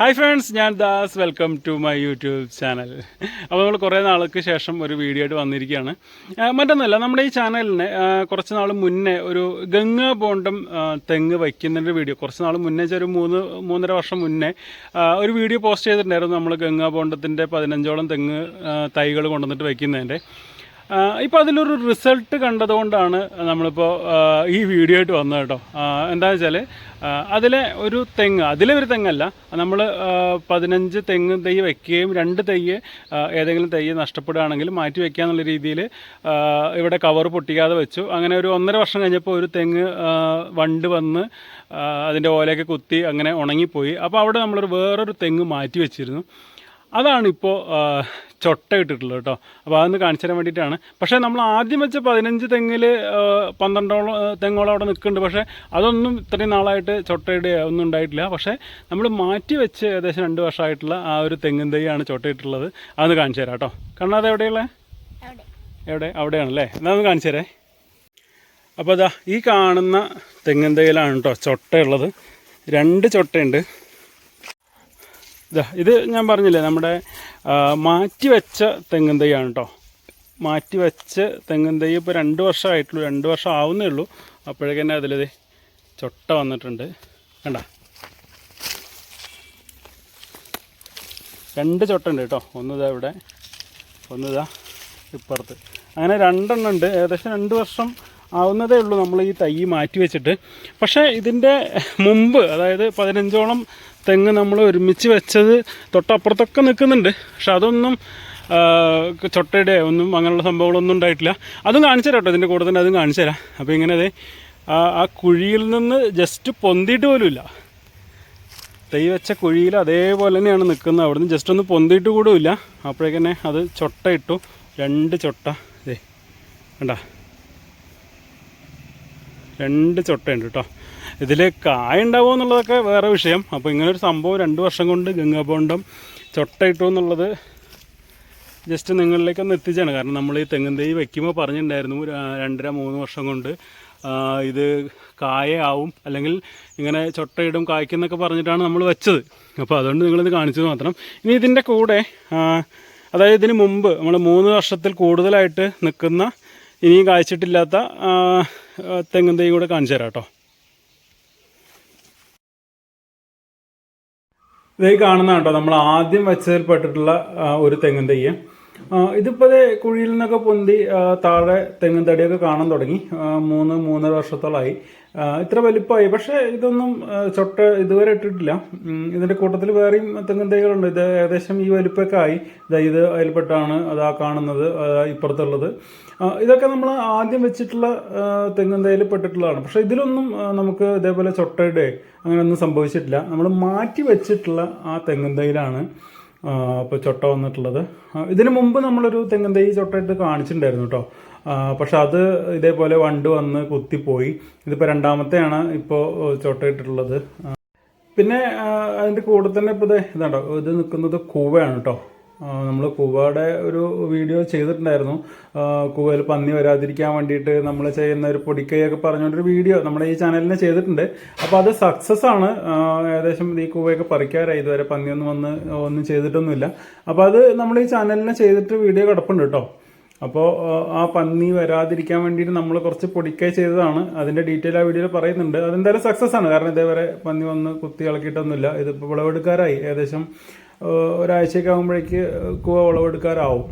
Hi friends ഞാൻ Das. Welcome to my YouTube channel അപ്പോൾ നമ്മൾ കുറേ നാൾക്ക് ശേഷം ഒരു വീഡിയോ ആയിട്ട് വന്നിരിക്കുകയാണ്. മറ്റൊന്നുമല്ല നമ്മുടെ ഈ ചാനലിന് കുറച്ച് നാൾ മുന്നേ ഒരു ഗംഗ ബോണ്ടം തെങ്ങ് വയ്ക്കുന്നതിന്റെ വീഡിയോ കുറച്ച് നാൾ മുന്നേ ഒരു മൂന്ന് മൂന്നര വർഷം മുന്നേ ഒരു വീഡിയോ പോസ്റ്റ് ചെയ്തിട്ടുണ്ടായിരുന്നു നമ്മൾ ഗംഗാ ബോണ്ടത്തിന്റെ പതിനഞ്ചോളം തെങ്ങ് തൈകൾ കൊണ്ടുവന്നിട്ട് വയ്ക്കുന്നതിന്റെ. ഇപ്പോൾ അതിലൊരു റിസൾട്ട് കണ്ടതുകൊണ്ടാണ് നമ്മളിപ്പോൾ ഈ വീഡിയോ ആയിട്ട് വന്നത് കേട്ടോ. എന്താ വെച്ചാൽ അതിലെ ഒരു തെങ്ങ് അതിലെ ഒരു തെങ്ങല്ല നമ്മൾ പതിനഞ്ച് തെങ്ങ് തൈ വെക്കുകയും രണ്ട് തൈ ഏതെങ്കിലും തൈ നഷ്ടപ്പെടുകയാണെങ്കിൽ മാറ്റി വെക്കുക എന്നുള്ള രീതിയിൽ ഇവിടെ കവർ പൊട്ടിക്കാതെ വെച്ചു. അങ്ങനെ ഒരു ഒന്നര വർഷം കഴിഞ്ഞപ്പോൾ ഒരു തെങ്ങ് വണ്ട് വന്ന് അതിന്റെ ഓലയൊക്കെ കുത്തി അങ്ങനെ ഉണങ്ങിപ്പോയി. അപ്പോൾ അവിടെ നമ്മളൊരു വേറൊരു തെങ്ങ് മാറ്റി വെച്ചിരുന്നു. അതാണ് ഇപ്പോൾ ചൊട്ട ഇട്ടിട്ടുള്ളത് കേട്ടോ. അപ്പോൾ അതൊന്ന് കാണിച്ചു തരാൻ വേണ്ടിയിട്ടാണ്. പക്ഷേ നമ്മൾ ആദ്യം വെച്ച പതിനഞ്ച് തെങ്ങിൽ പന്ത്രണ്ടോളം തെങ്ങോളം അവിടെ നിൽക്കുന്നുണ്ട്. പക്ഷേ അതൊന്നും ഇത്രയും നാളായിട്ട് ചൊട്ടയുടെ ഒന്നും ഉണ്ടായിട്ടില്ല. പക്ഷേ നമ്മൾ മാറ്റി വെച്ച് ഏകദേശം രണ്ട് വർഷമായിട്ടുള്ള ആ ഒരു തെങ്ങിൻ തൈയാണ് ചൊട്ടയിട്ടുള്ളത് അതൊന്ന് കാണിച്ചു തരാം കേട്ടോ. കാരണം അത് എവിടെ? അവിടെയാണല്ലേ? എന്നാൽ ഒന്ന് കാണിച്ചു തരേ. അപ്പോൾ അതാ ഈ കാണുന്ന തെങ്ങിൻ തൈയിലാണ് കേട്ടോ ചൊട്ടയുള്ളത്. രണ്ട് ചൊട്ടയുണ്ട്. ഇതാ ഞാൻ പറഞ്ഞില്ലേ നമ്മുടെ മാറ്റി മാറ്റിവെച്ച തെങ്ങും തൈയാണ് കേട്ടോ മാറ്റിവെച്ച തെങ്ങും തൈ ഇപ്പോൾ രണ്ട് വർഷമായിട്ടുള്ളൂ രണ്ട് വർഷം ആവുന്നേ ഉള്ളൂ. അപ്പോഴേക്ക് തന്നെ അതിലിത് ചൊട്ട വന്നിട്ടുണ്ട്. കണ്ട? രണ്ട് ചൊട്ട ഉണ്ട് കേട്ടോ ഒന്നിതാ ഇവിടെ ഒന്നിതാ ഇപ്പുറത്ത്. അങ്ങനെ രണ്ടെണ്ണം ഉണ്ട്. ഏകദേശം രണ്ട് വർഷം ആവുന്നതേ ഉള്ളൂ നമ്മൾ ഈ തൈ മാറ്റി വെച്ചിട്ട്. പക്ഷേ ഇതിന്റെ മുമ്പ് അതായത് പതിനഞ്ചോളം തെങ്ങ് നമ്മൾ ഒരുമിച്ച് വെച്ചത് തൊട്ടപ്പുറത്തൊക്കെ നിൽക്കുന്നുണ്ട്. പക്ഷെ അതൊന്നും ചൊട്ടയുടെ ഒന്നും അങ്ങനെയുള്ള സംഭവങ്ങളൊന്നും ഉണ്ടായിട്ടില്ല. അതും കാണിച്ചു തരാം കേട്ടോ ഇതിന്റെ കൂടെ തന്നെ അതും കാണിച്ചു തരാം. അപ്പോൾ ഇങ്ങനെ അതെ ആ കുഴിയിൽ നിന്ന് ജസ്റ്റ് പൊന്തിയിട്ട് പോലുമില്ല തൈ വെച്ച കുഴിയിൽ അതേപോലെ തന്നെയാണ് നിൽക്കുന്നത്. അവിടുന്ന് ജസ്റ്റ് ഒന്ന് പൊന്തിയിട്ട് കൂടുമില്ല അപ്പോഴേക്കന്നെ അത് ചൊട്ട ഇട്ടു. രണ്ട് ചൊട്ട ഇതേ കണ്ട? രണ്ട് ചൊട്ടയുണ്ട് കേട്ടോ. ഇതിൽ കായ ഉണ്ടാവുമോ എന്നുള്ളതൊക്കെ വേറെ വിഷയം. അപ്പോൾ ഇങ്ങനൊരു സംഭവം രണ്ട് വർഷം കൊണ്ട് ഗംഗാബോണ്ടം ചൊട്ട ഇട്ടു എന്നുള്ളത് ജസ്റ്റ് നിങ്ങളിലേക്ക് ഒന്ന് എത്തിച്ചാണ് കാരണം നമ്മൾ ഈ തെങ്ങും തൈ വയ്ക്കുമ്പോൾ പറഞ്ഞിട്ടുണ്ടായിരുന്നു രണ്ടര മൂന്ന് വർഷം കൊണ്ട് ഇത് കായയാവും അല്ലെങ്കിൽ ഇങ്ങനെ ചൊട്ടയിടും കായ്ക്കുന്നൊക്കെ പറഞ്ഞിട്ടാണ് നമ്മൾ വെച്ചത്. അപ്പോൾ അതുകൊണ്ട് നിങ്ങളിത് കാണിച്ചത് മാത്രം. ഇനി ഇതിന്റെ കൂടെ അതായത് ഇതിന് മുമ്പ് നമ്മൾ മൂന്ന് വർഷത്തിൽ കൂടുതലായിട്ട് നിൽക്കുന്ന ഇനിയും കായ്ച്ചിട്ടില്ലാത്ത തെങ്ങും തൈ കൂടെ കാണിച്ചു തരാം കേട്ടോ. ഇതേ കാണുന്ന കേട്ടോ നമ്മൾ ആദ്യം വെച്ചതിൽ പെട്ടിട്ടുള്ള ഒരു തെങ്ങും തയ്യ് ഇതിപ്പോൾ കുഴിയിൽ നിന്നൊക്കെ പൊന്തി താഴെ തെങ്ങും തടിയൊക്കെ കാണാൻ തുടങ്ങി. മൂന്ന് മൂന്നര വർഷത്തോളമായി ഇത്ര വലിപ്പമായി. പക്ഷേ ഇതൊന്നും ചൊട്ട ഇതുവരെ ഇട്ടിട്ടില്ല. ഇതിന്റെ കൂട്ടത്തിൽ വേറെയും തെങ്ങും തൈകളുണ്ട്. ഇത് ഏകദേശം ഈ വലിപ്പമൊക്കെ ആയി. ഇതാ അതിൽപ്പെട്ടാണ് അതാ കാണുന്നത് ഇപ്പുറത്തുള്ളത്. ഇതൊക്കെ നമ്മൾ ആദ്യം വെച്ചിട്ടുള്ള തെങ്ങും തൈയിൽ പെട്ടിട്ടുള്ളതാണ്. പക്ഷേ ഇതിലൊന്നും നമുക്ക് ഇതേപോലെ ചൊട്ടയുടെ അങ്ങനെയൊന്നും സംഭവിച്ചിട്ടില്ല. നമ്മൾ മാറ്റി വെച്ചിട്ടുള്ള ആ തെങ്ങും തൈയിലാണ്. ഇപ്പോൾ ചൊട്ട വന്നിട്ടുള്ളത്. ഇതിനു മുമ്പ് നമ്മളൊരു തെങ്ങും തൈ ചൊട്ടയിട്ട് കാണിച്ചിട്ടുണ്ടായിരുന്നു കേട്ടോ പക്ഷെ അത് ഇതേപോലെ വണ്ട് വന്ന് കുത്തിപ്പോയി. ഇതിപ്പോൾ രണ്ടാമത്തെയാണ് ഇപ്പോൾ ചൊട്ടയിട്ടിട്ടുള്ളത് പിന്നെ അതിന്റെ കൂടെ തന്നെ ഇപ്പോൾ ഇതേ ഇതാണ്ടോ ഇത് നിൽക്കുന്നത് കൂവയാണ് കേട്ടോ നമ്മൾ കൂവയുടെ ഒരു വീഡിയോ ചെയ്തിട്ടുണ്ടായിരുന്നു. കുവയിൽ പന്നി വരാതിരിക്കാൻ വേണ്ടിയിട്ട് നമ്മൾ ചെയ്യുന്ന ഒരു പൊടിക്കൈയൊക്കെ പറഞ്ഞുകൊണ്ടൊരു വീഡിയോ നമ്മുടെ ഈ ചാനലിന് ചെയ്തിട്ടുണ്ട്. അപ്പോൾ അത് സക്സസ് ആണ്. ഏകദേശം ഈ കൂവയൊക്കെ പറിക്കാറായി. ഇതുവരെ പന്നിയൊന്നും വന്ന് ഒന്നും ചെയ്തിട്ടൊന്നുമില്ല. അപ്പോൾ അത് നമ്മൾ ഈ ചാനലിന് ചെയ്തിട്ട് വീഡിയോ കിടപ്പുണ്ട് കേട്ടോ. അപ്പോൾ ആ പന്നി വരാതിരിക്കാൻ വേണ്ടിയിട്ട് നമ്മൾ കുറച്ച് പൊടിക്കൈ ചെയ്തതാണ്. അതിന്റെ ഡീറ്റെയിൽ ആ വീഡിയോയിൽ പറയുന്നുണ്ട്. അതെന്തായാലും സക്സസ് ആണ്. കാരണം ഇതേവരെ പന്നി വന്ന് കുത്തി ഇളക്കിയിട്ടൊന്നുമില്ല. ഇതിപ്പോൾ വിളവെടുക്കാറായി. ഏകദേശം ഒരാഴ്ചയൊക്കെ ആകുമ്പോഴേക്ക് കൂവ വിളവെടുക്കാറാവും